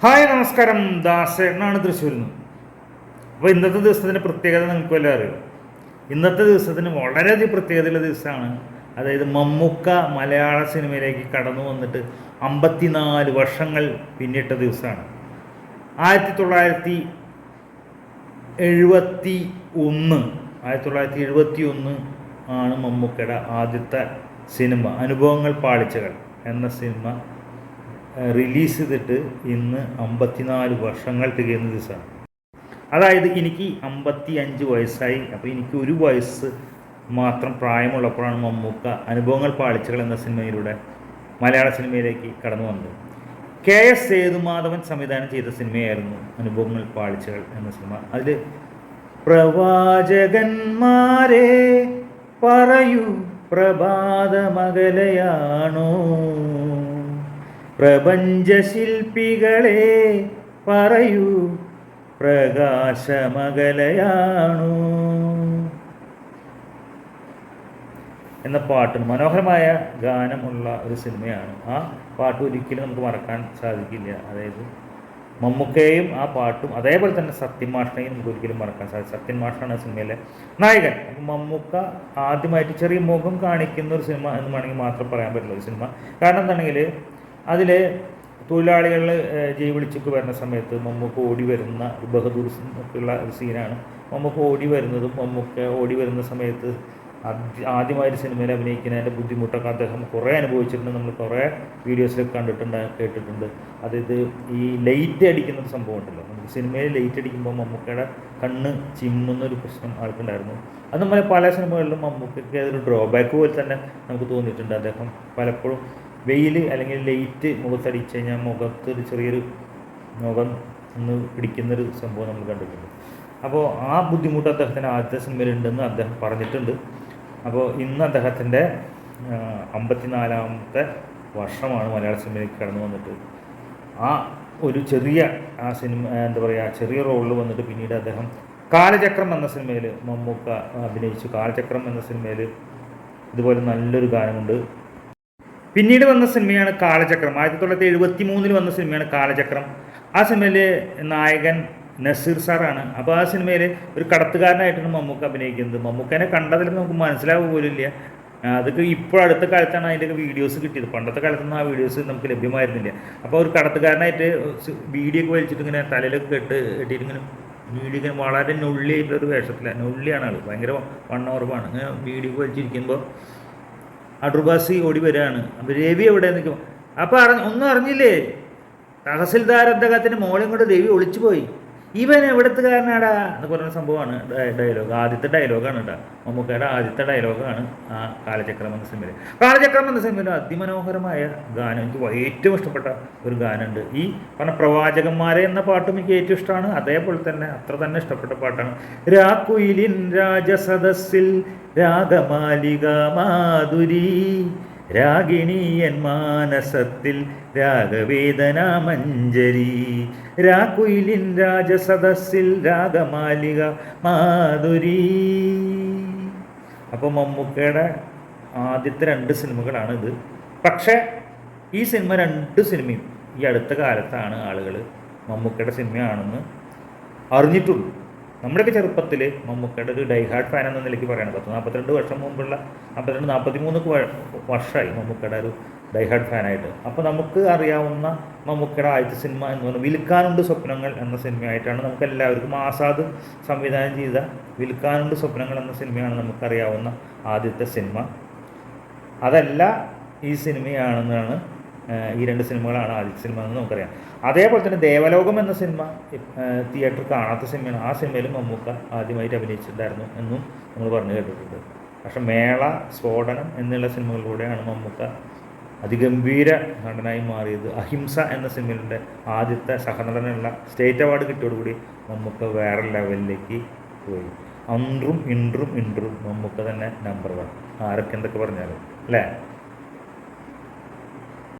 Hi നമസ്കാരം. ദാസേട്ടനാണ് തൃശ്ശൂരിൽ നിന്ന്. അപ്പോൾ ഇന്നത്തെ ദിവസത്തിന്റെ പ്രത്യേകത നിങ്ങൾക്ക് വല്ല അറിയോ? ഇന്നത്തെ ദിവസത്തിന് വളരെയധികം പ്രത്യേകതയുള്ള ദിവസമാണ്. അതായത് മമ്മൂക്ക മലയാള സിനിമയിലേക്ക് കടന്നു വന്നിട്ട് അമ്പത്തിനാല് വർഷങ്ങൾ പിന്നിട്ട ദിവസമാണ്. ആയിരത്തി തൊള്ളായിരത്തി എഴുപത്തി ഒന്ന് ആയിരത്തി തൊള്ളായിരത്തി എഴുപത്തി ഒന്ന് ആണ് മമ്മൂക്കയുടെ ആദ്യത്തെ സിനിമ അനുഭവങ്ങൾ പാളിച്ചകൾ എന്ന സിനിമ റിലീസ് ചെയ്തിട്ട് ഇന്ന് അമ്പത്തിനാല് വർഷങ്ങൾ തികയുന്ന ദിവസമാണ്. അതായത് എനിക്ക് അമ്പത്തി അഞ്ച് വയസ്സായി. അപ്പോൾ എനിക്ക് ഒരു വയസ്സ് മാത്രം പ്രായമുള്ളപ്പോഴാണ് മമ്മൂക്ക അനുഭവങ്ങൾ പാളിച്ചകൾ എന്ന സിനിമയിലൂടെ മലയാള സിനിമയിലേക്ക് കടന്നു വന്നത്. കെ എസ് സേതുമാധവൻ സംവിധാനം ചെയ്ത സിനിമയായിരുന്നു അനുഭവങ്ങൾ പാളിച്ചകൾ എന്ന സിനിമ. അതിൽ പ്രവാചകന്മാരെ പറയൂ പ്രഭാതമകലയാണോ? പ്രപഞ്ചശില്പികളെ പറയൂ പ്രകാശമകലയാണു. എന്ന പാട്ട് മനോഹരമായ ഗാനമുള്ള ഒരു സിനിമയാണ്. ആ പാട്ട് ഒരിക്കലും നമുക്ക് മറക്കാൻ സാധിക്കില്ല. അതായത് മമ്മൂക്കയും ആ പാട്ടും അതേപോലെ തന്നെ സത്യൻ മാഷിനെയും നമുക്ക് ഒരിക്കലും മറക്കാൻ സാധിക്കും സത്യൻ മാഷാണ് ആ സിനിമയിലെ നായകൻ. മമ്മൂക്ക ആദ്യമായിട്ട് ചെറിയ മുഖം കാണിക്കുന്ന ഒരു സിനിമ എന്ന് വേണമെങ്കിൽ മാത്രം പറയാൻ പറ്റുള്ളൂ സിനിമ കാരണം എന്താണെങ്കിൽ അതിൽ തൊഴിലാളികൾ ജയ് വിളിച്ചൊക്കെ വരുന്ന സമയത്ത് മമ്മൂക്ക ഓടി വരുന്ന ബഹദൂർ ഉള്ള സീനാണ്. മമ്മൂക്ക ഓടി വരുന്നതും മമ്മൂക്ക ഓടി വരുന്ന സമയത്ത് ആദ്യമായ ഒരു സിനിമയിൽ അഭിനയിക്കുന്നതിന്റെ ബുദ്ധിമുട്ടൊക്കെ അദ്ദേഹം കുറേ അനുഭവിച്ചിട്ടുണ്ട്. നമ്മൾ കുറേ വീഡിയോസിലൊക്കെ കണ്ടിട്ടുണ്ട് കേട്ടിട്ടുണ്ട്. അതായത് ഈ ലൈറ്റ് അടിക്കുന്ന ഒരു സംഭവം ഉണ്ടല്ലോ. നമുക്ക് സിനിമയിൽ ലൈറ്റ് അടിക്കുമ്പോൾ മമ്മൂക്കയുടെ കണ്ണ് ചിമ്മുന്ന ഒരു പ്രശ്നം ആൾക്കുണ്ടായിരുന്നു. അത് നമ്മളെ പല സിനിമകളിലും മമ്മൂക്കയ്ക്ക് അതൊരു ഡ്രോബാക്ക് പോലെ തന്നെ നമുക്ക് തോന്നിയിട്ടുണ്ട്. അദ്ദേഹം പലപ്പോഴും വെയിൽ അല്ലെങ്കിൽ ലൈറ്റ് മുഖത്തടിച്ച് കഴിഞ്ഞാൽ മുഖത്ത് ഒരു ചെറിയൊരു മുഖം ഒന്ന് പിടിക്കുന്നൊരു സംഭവം നമ്മൾ കണ്ടിട്ടുണ്ട്. അപ്പോൾ ആ ബുദ്ധിമുട്ട് അദ്ദേഹത്തിന് ആദ്യത്തെ സിനിമയിലുണ്ടെന്ന് അദ്ദേഹം പറഞ്ഞിട്ടുണ്ട്. അപ്പോൾ ഇന്ന് അദ്ദേഹത്തിന്റെ അമ്പത്തിനാലാമത്തെ വർഷമാണ് മലയാള സിനിമയിൽ കടന്നു വന്നിട്ട്. ആ ഒരു ചെറിയ ആ സിനിമ എന്താ പറയുക ചെറിയ റോളിൽ വന്നിട്ട് പിന്നീട് അദ്ദേഹം കാലചക്രം എന്ന സിനിമയിൽ മമ്മൂക്ക അഭിനയിച്ചു. കാലചക്രം എന്ന സിനിമയിൽ ഇതുപോലെ നല്ലൊരു ഗാനമുണ്ട്. പിന്നീട് വന്ന സിനിമയാണ് കാളചക്രം. ആയിരത്തി തൊള്ളായിരത്തി എഴുപത്തി മൂന്നിൽ വന്ന സിനിമയാണ് കാളചക്രം. ആ സിനിമയിൽ നായകൻ നസീർ സാറാണ്. അപ്പോൾ ആ സിനിമയിൽ ഒരു കടത്തുകാരനായിട്ടാണ് മമ്മൂക്ക അഭിനയിക്കുന്നത്. മമ്മൂക്കനെ കണ്ടതിൽ നമുക്ക് മനസ്സിലാവുക പോലും ഇല്ല. അതൊക്കെ ഇപ്പോൾ അടുത്ത കാലത്താണ് അതിന്റെയൊക്കെ വീഡിയോസ് കിട്ടിയത്. പണ്ടത്തെ കാലത്തൊന്നും ആ വീഡിയോസ് നമുക്ക് ലഭ്യമായിരുന്നില്ല. അപ്പോൾ ഒരു കടത്തുകാരനായിട്ട് വീഡിയോ ഒക്കെ വലിച്ചിട്ട് ഇങ്ങനെ തലയിലൊക്കെ കെട്ട് കെട്ടിയിട്ട് ഇങ്ങനെ വീഡിയോ വളരെ നുള്ളിയായിട്ടുള്ളൊരു വേഷത്തിലാണ് നുള്ളിയാണ് ആൾ ഭയങ്കര വണ്ണോർവാണ് ഇങ്ങനെ വീഡിയോ വലിച്ചിരിക്കുമ്പോൾ അടൂർബാസി ഓടി വരികയാണ് അപ്പോൾ രവി എവിടെ നിൽക്കും അപ്പോൾ അറിഞ്ഞ ഒന്നും അറിഞ്ഞില്ലേ? തഹസിൽദാർ അദ്ദേഹത്തിന്റെ മോളെയും കൊണ്ട് രവി ഒളിച്ചു പോയി. ഇവൻ എവിടത്തുകാരനാടാ? എന്ന് പറഞ്ഞ സംഭവമാണ് ഡയലോഗ് ആദ്യത്തെ ഡയലോഗാണ് കേട്ടോ മമ്മൂക്കയുടെ ആദ്യത്തെ ഡയലോഗാണ് ആ കാലചക്രം എന്ന സിനിമയിൽ കാലചക്രം എന്ന സിനിമയിൽ അതിമനോഹരമായ ഗാനം എനിക്ക് ഏറ്റവും ഇഷ്ടപ്പെട്ട ഒരു ഗാനമുണ്ട്. ഈ പറഞ്ഞ പ്രവാചകന്മാരെ എന്ന പാട്ടും എനിക്ക് ഏറ്റവും ഇഷ്ടമാണ് അതേപോലെ തന്നെ അത്ര തന്നെ ഇഷ്ടപ്പെട്ട പാട്ടാണ്. രാക്കുയിലിൻ രാജസദസ്സിൽ രാഗമാലിക മാധുരി. രാഗിണിയൻ മാനസത്തിൽ രാഗവേദന മഞ്ജരി. രാക്കുയിലിൻ രാജസദസ്സിൽ രാഗമാലിക മാധുരി. അപ്പോൾ മമ്മൂക്കയുടെ ആദ്യത്തെ രണ്ട് സിനിമകളാണ് ഇത്. പക്ഷേ ഈ സിനിമ രണ്ട് സിനിമയും ഈ അടുത്ത കാലത്താണ് ആളുകൾ മമ്മൂക്കയുടെ സിനിമയാണെന്ന് അറിഞ്ഞിട്ടുള്ളൂ. നമ്മുടെയൊക്കെ ചെറുപ്പത്തിൽ മമ്മൂക്കയുടെ ഒരു ഡൈഹാർഡ് ഫാൻ എന്ന നിലയ്ക്ക് പറയണം പത്ത് നാൽപ്പത്തിരണ്ട് വർഷം മുമ്പുള്ള നാൽപ്പത്തിരണ്ട് നാൽപ്പത്തി മൂന്ന് വർഷമായി മമ്മൂക്കയുടെ ഒരു ഡൈഹാർഡ് ഫാനായിട്ട് അപ്പോൾ നമുക്ക് അറിയാവുന്ന മമ്മൂക്കയുടെ ആദ്യത്തെ സിനിമ എന്ന് പറഞ്ഞാൽ വിൽക്കാനുണ്ട് സ്വപ്നങ്ങൾ എന്ന സിനിമയായിട്ടാണ് നമുക്ക് എല്ലാവർക്കും ആസാദ് സംവിധാനം ചെയ്ത വിൽക്കാനുണ്ട് സ്വപ്നങ്ങൾ എന്ന സിനിമയാണ് നമുക്കറിയാവുന്ന ആദ്യത്തെ സിനിമ. അതല്ല ഈ സിനിമയാണെന്നാണ് ഈ രണ്ട് സിനിമകളാണ് ആദ്യത്തെ സിനിമ എന്ന് നമുക്കറിയാം. അതേപോലെ തന്നെ ദേവലോകം എന്ന സിനിമ തിയേറ്റർ കാണാത്ത സിനിമയാണ്. ആ സിനിമയിലും മമ്മൂക്ക ആദ്യമായിട്ട് അഭിനയിച്ചിട്ടുണ്ടായിരുന്നു എന്നും നമ്മൾ പറഞ്ഞു കേട്ടിട്ടുണ്ട്. പക്ഷെ മേള സ്ഫോടനം എന്നുള്ള സിനിമകളിലൂടെയാണ് മമ്മൂക്ക അതിഗംഭീര നടനായി മാറിയത്. അഹിംസ എന്ന സിനിമയുടെ ആദ്യത്തെ സഹനടനുള്ള സ്റ്റേറ്റ് അവാർഡ് കിട്ടിയോടുകൂടി മമ്മൂക്ക വേറെ ലെവലിലേക്ക് പോയി. അൻറും ഇൻറും ഇൻറും മമ്മൂക്ക തന്നെ നമ്പർ വൺ ആരൊക്കെ എന്തൊക്കെ പറഞ്ഞാലും. അല്ലേ?